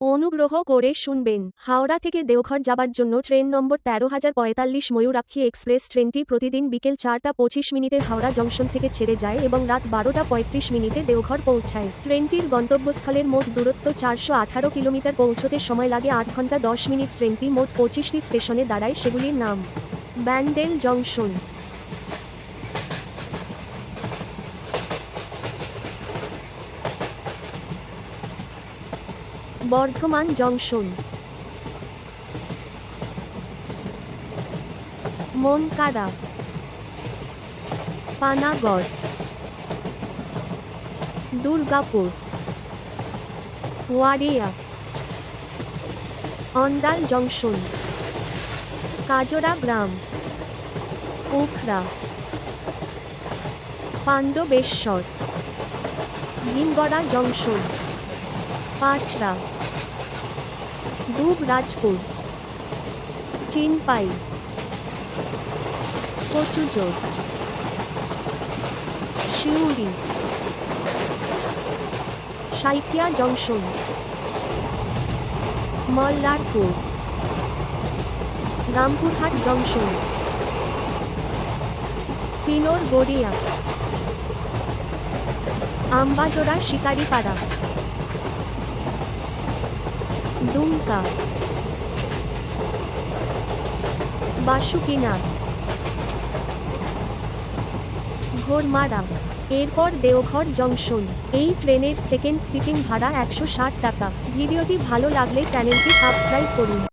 অনুগ্রহ করে শুনবেন, হাওড়া থেকে দেওঘর যাবার জন্য ট্রেন নম্বর তেরো হাজার পঁয়তাল্লিশ ময়ূরাক্ষী এক্সপ্রেস ট্রেনটি প্রতিদিন বিকেল চারটা পঁচিশ মিনিটে হাওড়া জংশন থেকে ছেড়ে যায় এবং রাত বারোটা পঁয়ত্রিশ মিনিটে দেওঘর পৌঁছায়। ট্রেনটির গন্তব্যস্থলের মোট দূরত্ব চারশো আঠারো কিলোমিটার, পৌঁছতে সময় লাগে আট ঘণ্টা দশ মিনিট। ট্রেনটি মোট পঁচিশটি স্টেশনে দাঁড়ায়, সেগুলির নাম। Bandel junction. Bardhaman junction. Mankar. Panagarh. Durgapur. Waria. Andal junction. Kajora Gram. Ukhra Pandabeswar. Bhimgara junction. Panchra. Dubrajpur Chinpai Kachujor Siuri. Sainthia junction. Mallarpur. Rampurhat junction. Pinargaria. Ambajora Shikaripara. Dumka. Basukinath Ghormara এরপর Deoghar junction. এই ট্রেনের second sitting ভাড়া একশো ষাট টাকা। ভিডিওটি ভালো লাগলে চ্যানেলটি সাবস্ক্রাইব করুন।